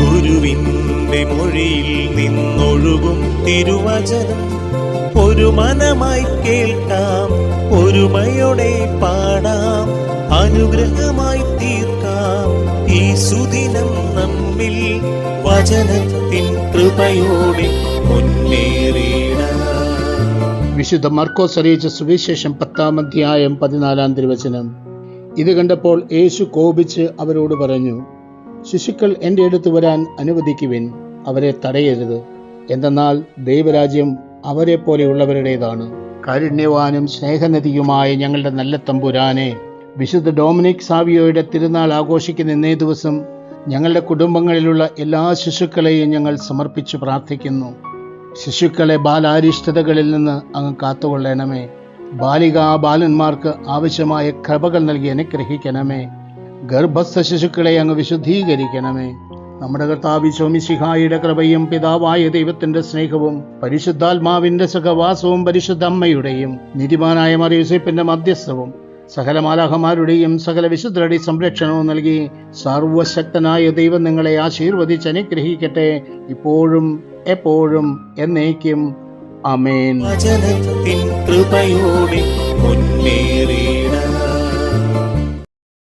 ഗുരുവിന്റെ മൊഴിയിൽ നിന്നൊഴുകും തിരുവചനം. ഒരു മനമായി കേൾക്കാം ഒരുമയോടെ പാടാം അനുഗ്രഹമായി തീർക്കാം. ഈ സുദിനം നമ്മിൽ വചനത്തിൻ കൃപയോടെ മുന്നേറിയിടാം വിശുദ്ധ മർക്കോസ് അറിയിച്ച സുവിശേഷം പത്താം അധ്യായം പതിനാലാം തിരുവചനം. ഇത് കണ്ടപ്പോൾ യേശു കോപിച്ച് അവരോട് പറഞ്ഞു ശിശുക്കൾ എന്റെ അടുത്ത് വരാൻ അനുവദിക്കുവിൻ അവരെ തടയരുത്. എന്തെന്നാൽ ദൈവരാജ്യം അവരെ പോലെയുള്ളവരുടേതാണ് കാരുണ്യവാനും സ്നേഹനദിയുമായ ഞങ്ങളുടെ നല്ല തമ്പുരാനെ വിശുദ്ധ ഡൊമിനിക് സാവിയോയുടെ തിരുനാൾ ആഘോഷിക്കുന്ന ഇന്നേ ദിവസം ഞങ്ങളുടെ കുടുംബങ്ങളിലുള്ള എല്ലാ ശിശുക്കളെയും ഞങ്ങൾ സമർപ്പിച്ച് പ്രാർത്ഥിക്കുന്നു. ശിശുക്കളെ ബാലാരിഷ്ടതകളിൽ നിന്ന് അങ്ങ് കാത്തുകൊള്ളണമേ. ബാലികാ ബാലന്മാർക്ക് ആവശ്യമായ കൃപകൾ നൽകി അനുഗ്രഹിക്കണമേ. ഗർഭസ്ഥ ശിശുക്കളെ അങ്ങ് വിശുദ്ധീകരിക്കണമേ. നമ്മുടെ കർത്താവ് ശോമിശിഹായുടെ കൃപയും പിതാവായ ദൈവത്തിന്റെ സ്നേഹവും പരിശുദ്ധാത്മാവിന്റെ സഹവാസവും പരിശുദ്ധ അമ്മയുടെയും നിധിമാനായ മറിയൂസേപ്പിന്റെ മധ്യസ്ഥവും സകല മാലാഹമാരുടെയും സകല വിശുദ്ധരുടെ സംരക്ഷണവും നൽകി സർവശക്തനായ ദൈവം നിങ്ങളെ ആശീർവദിച്ച് അനുഗ്രഹിക്കട്ടെ. ഇപ്പോഴും എപ്പോഴും എന്നേക്കും. അമേൻ കൃപയോടെ മുന്നേറി